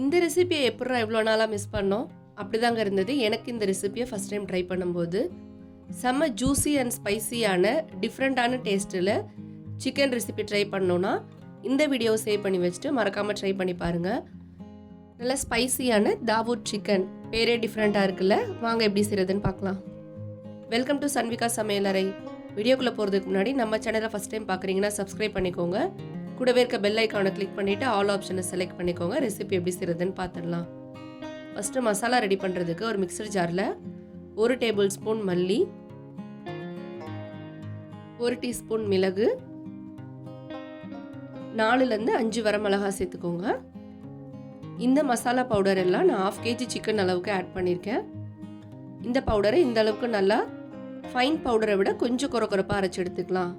இந்த ரெசிபியை எப்படிடா இவ்வளோ நாளாக மிஸ் பண்ணோம்? அப்படிதாங்க இருந்தது. எனக்கு இந்த ரெசிபியை ஃபஸ்ட் டைம் ட்ரை பண்ணும்போது செம்ம ஜூஸி அண்ட் ஸ்பைசியான டிஃப்ரெண்ட்டான டேஸ்ட்டில் சிக்கன் ரெசிபி ட்ரை பண்ணோன்னா இந்த வீடியோவை சேவ் பண்ணி வச்சுட்டு மறக்காமல் ட்ரை பண்ணி பாருங்கள் நல்ல ஸ்பைசியான தாவூர் சிக்கன் பேரே டிஃப்ரெண்ட்டாக இருக்குல்ல? வாங்க எப்படி செய்கிறதுன்னு பார்க்கலாம் வெல்கம் டு சன்விகா சமையலறை. வீடியோக்குள்ளே போகிறதுக்கு முன்னாடி நம்ம சேனலை ஃபஸ்ட் டைம் பார்க்குறீங்கன்னா சப்ஸ்கிரைப் பண்ணிக்கோங்க. கூடவே இருக்க பெல் ஐக்கானை கிளிக் பண்ணிவிட்டு ஆல் ஆப்ஷனை செலக்ட் பண்ணிக்கோங்க. ரெசிபி எப்படி செய்கிறதுன்னு பார்த்துடலாம் ஃபஸ்ட்டு மசாலா ரெடி பண்ணுறதுக்கு ஒரு மிக்சர் ஜாரில் ஒரு டேபிள் ஸ்பூன் மல்லி ஒரு டீஸ்பூன் மிளகு நாலுலேருந்து அஞ்சு வர மிளகா சேர்த்துக்கோங்க. இந்த மசாலா பவுடர் எல்லாம் நான் ஆஃப் கேஜி சிக்கன் அளவுக்கு ஆட் பண்ணியிருக்கேன் இந்த பவுடரை இந்த அளவுக்கு நல்லா ஃபைன் பவுடரை விட கொஞ்சம் குறை குறைப்பாக அரைச்சி எடுத்துக்கலாம்.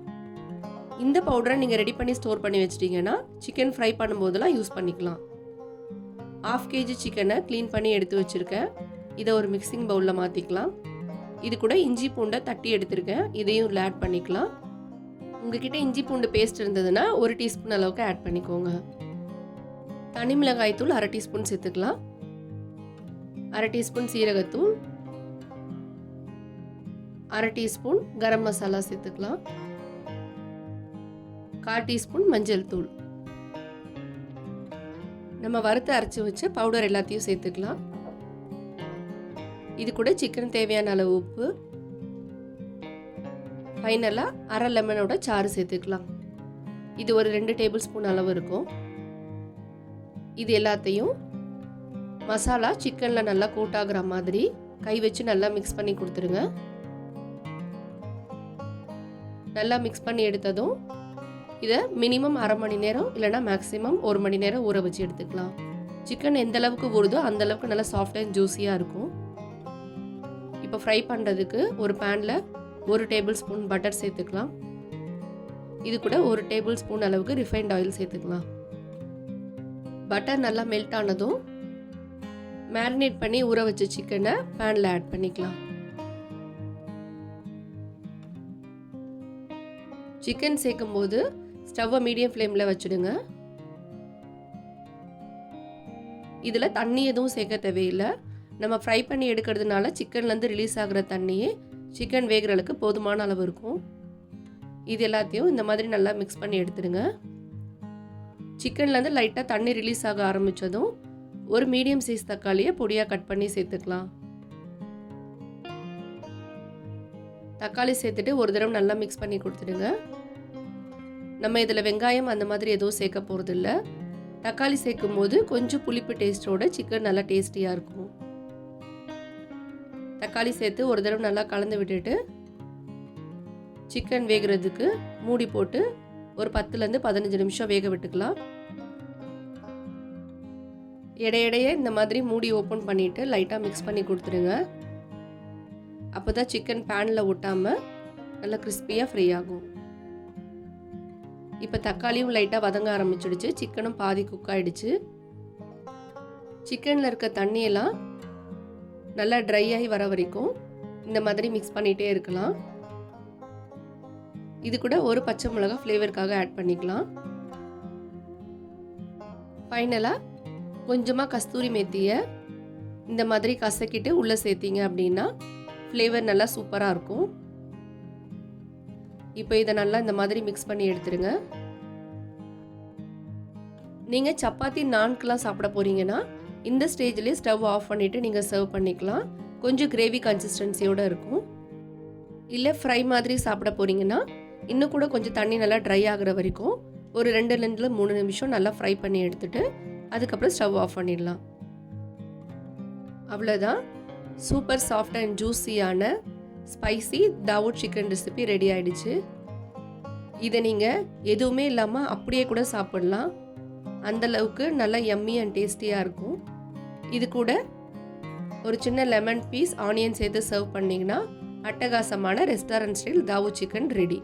இந்த பவுடரை நீங்கள் ரெடி பண்ணி ஸ்டோர் பண்ணி வச்சிட்டிங்கன்னா சிக்கன் ஃப்ரை பண்ணும்போதெல்லாம் யூஸ் பண்ணிக்கலாம். ஆஃப் கேஜி சிக்கனை க்ளீன் பண்ணி எடுத்து வச்சுருக்கேன். இதை ஒரு மிக்சிங் பவுலில் மாற்றிக்கலாம் இது கூட இஞ்சி பூண்டை தட்டி எடுத்திருக்கேன். இதையும் இதில் ஆட் பண்ணிக்கலாம். உங்ககிட்ட இஞ்சி பூண்டு பேஸ்ட் இருந்ததுன்னா ஒரு டீஸ்பூன் அளவுக்கு ஆட் பண்ணிக்கோங்க. தனி மிளகாய் தூள் அரை டீஸ்பூன் சேர்த்துக்கலாம். அரை டீஸ்பூன் சீரகத்தூள். அரை டீஸ்பூன் கரம் மசாலா சேர்த்துக்கலாம். கால் டீஸ்பூன் மஞ்சள் தூள். நம்ம வறுத்து அரைச்சி வச்ச பவுடர் எல்லாத்தையும் சேர்த்துக்கலாம். இது கூட சிக்கன் தேவையான அளவு உப்பு. ஃபைனலாக அரை லெமனோட சாறு சேர்த்துக்கலாம். இது ஒரு ரெண்டு டேபிள் ஸ்பூன் அளவு இருக்கும். இது எல்லாத்தையும் மசாலா சிக்கனில் நல்லா கூட்டாகிற மாதிரி கை வச்சு நல்லா மிக்ஸ் பண்ணி கொடுத்துருங்க. நல்லா மிக்ஸ் பண்ணி எடுத்ததும் இதை மினிமம் அரை மணி நேரம் இல்லைனா மேக்ஸிமம் ஒரு மணி நேரம் ஊற வச்சு எடுத்துக்கலாம். சிக்கன் எந்த அளவுக்கு ஊறுதோ அந்த அளவுக்கு நல்லா சாஃப்ட் அண்ட் ஜூஸியாக இருக்கும். இப்போ ஃப்ரை பண்ணுறதுக்கு ஒரு பேனில் ஒரு டேபிள் ஸ்பூன் பட்டர் சேர்த்துக்கலாம். இது கூட ஒரு டேபிள் ஸ்பூன் அளவுக்கு ரிஃபைண்ட் ஆயில் சேர்த்துக்கலாம். பட்டர் நல்லா மெல்ட் ஆனதும் மேரினேட் பண்ணி ஊற வச்ச சிக்கனை பேனில் ஆட் பண்ணிக்கலாம். சிக்கன் சேர்க்கும்போது ஸ்டவ்வை மீடியம் ஃப்ளேமில் வச்சுடுங்க. இதில் தண்ணி எதுவும் சேர்க்க தேவையில்லை. நம்ம ஃப்ரை பண்ணி எடுக்கிறதுனால சிக்கன்லேருந்து ரிலீஸ் ஆகிற தண்ணியே சிக்கன் வேகிறளுக்கு போதுமான அளவு இருக்கும். இது எல்லாத்தையும் இந்த மாதிரி நல்லா மிக்ஸ் பண்ணி எடுத்துடுங்க. சிக்கன்லேருந்து லைட்டாக தண்ணி ரிலீஸ் ஆக ஆரம்பித்ததும் ஒரு மீடியம் சைஸ் தக்காளியை பொடியாக கட் பண்ணி சேர்த்துக்கலாம். தக்காளி சேர்த்துட்டு ஒரு தடவை நல்லா மிக்ஸ் பண்ணி கொடுத்துடுங்க. நம்ம இதில் வெங்காயம் அந்த மாதிரி எதுவும் சேர்க்க போகிறதில்ல தக்காளி சேர்க்கும் போது கொஞ்சம் புளிப்பு டேஸ்ட்டோட சிக்கன் நல்லா டேஸ்டியாக இருக்கும். தக்காளி சேர்த்து ஒரு தடவை நல்லா கலந்து விட்டுட்டு சிக்கன் வேகிறதுக்கு மூடி போட்டு ஒரு பத்துலேருந்து பதினஞ்சு நிமிஷம் வேக விட்டுக்கலாம். இடையிடையே இந்த மாதிரி மூடி ஓப்பன் பண்ணிவிட்டு லைட்டாக மிக்ஸ் பண்ணி கொடுத்துருங்க. அப்போ தான் சிக்கன் பேனில் ஒட்டாமல் நல்லா கிறிஸ்பியாக ஃப்ரீ ஆகும். இப்போ தக்காளியும் லைட்டாக வதங்க ஆரம்பிச்சிடுச்சு. சிக்கனும் பாதி குக் ஆகிடுச்சு சிக்கனில் இருக்க தண்ணியெல்லாம் நல்லா ட்ரை ஆகி வர வரைக்கும் இந்த மாதிரி மிக்ஸ் பண்ணிகிட்டே இருக்கலாம். இது கூட ஒரு பச்சை மிளகா ஃப்ளேவருக்காக ஆட் பண்ணிக்கலாம். ஃபைனலாக கொஞ்சமாக கஸ்தூரி மேத்தியை இந்த மாதிரி கசக்கிட்டு உள்ளே சேர்த்திங்க அப்படின்னா ஃப்ளேவர் நல்லா சூப்பராக இருக்கும். இப்போ இதை நல்லா இந்த மாதிரி மிக்ஸ் பண்ணி எடுத்துருங்க. நீங்கள் சப்பாத்தி நான்கெலாம் சாப்பிட போகிறீங்கன்னா இந்த ஸ்டேஜ்லேயே ஸ்டவ் ஆஃப் பண்ணிவிட்டு நீங்கள் சர்வ் பண்ணிக்கலாம். கொஞ்சம் கிரேவி கன்சிஸ்டன்சியோடு இருக்கும். இல்லை ஃப்ரை மாதிரி சாப்பிட போகிறீங்கன்னா இன்னும் கூட கொஞ்சம் தண்ணி நல்லா ட்ரை ஆகிற வரைக்கும் ஒரு ரெண்டுலேருந்து மூணு நிமிஷம் நல்லா ஃப்ரை பண்ணி எடுத்துட்டு அதுக்கப்புறம் ஸ்டவ் ஆஃப் பண்ணிடலாம். அவ்வளோதான் சூப்பர் சாஃப்ட் அண்ட் ஜூஸியான ஸ்பைசி தாவூட் சிக்கன் ரெசிபி ரெடி ஆயிடுச்சு. இதை நீங்கள் எதுவுமே இல்லாமல் அப்படியே கூட சாப்பிடலாம். அந்தளவுக்கு நல்லா எம்மி அண்ட் டேஸ்டியாக இருக்கும். இது கூட ஒரு சின்ன லெமன் பீஸ் ஆனியன் சேர்த்து சர்வ் பண்ணிங்கன்னா அட்டகாசமான ரெஸ்டாரண்ட் ஸ்டைல் தாவு சிக்கன் ரெடி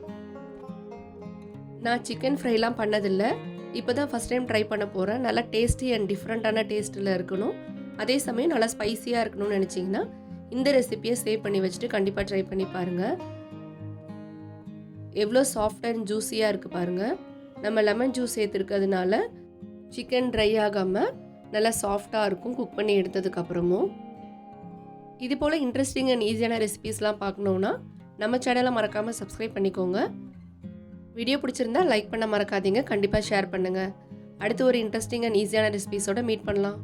நான் சிக்கன் ஃப்ரைலாம் பண்ணதில்லை. இப்போ தான் ஃபஸ்ட் டைம் ட்ரை பண்ண போகிறேன் நல்லா டேஸ்டி அண்ட் டிஃப்ரெண்ட்டான டேஸ்ட்டில் இருக்கணும். அதே சமயம் நல்லா ஸ்பைசியாக இருக்கணும்னு நினச்சிங்கன்னா இந்த ரெசிப்பியை சேவ் பண்ணி வச்சுட்டு கண்டிப்பாக ட்ரை பண்ணி பாருங்கள் எவ்வளோ சாஃப்ட் அண்ட் ஜூஸியாக இருக்குது பாருங்கள் நம்ம லெமன் ஜூஸ் சேர்த்துருக்கிறதுனால சிக்கன் ட்ரை ஆகாமல் நல்லா சாஃப்டாக இருக்கும் குக் பண்ணி எடுத்ததுக்கப்புறமும் இது போல் இன்ட்ரெஸ்டிங் அண்ட் ஈஸியான ரெசிபீஸ்லாம் பார்க்கணுன்னா நம்ம சேனலை மறக்காமல் சப்ஸ்கிரைப் பண்ணிக்கோங்க. வீடியோ பிடிச்சிருந்தா லைக் பண்ண மறக்காதீங்க. கண்டிப்பாக ஷேர் பண்ணுங்கள் அடுத்து ஒரு இன்ட்ரெஸ்டிங் அண்ட் ஈஸியான ரெசிபீஸோட மீட் பண்ணலாம்.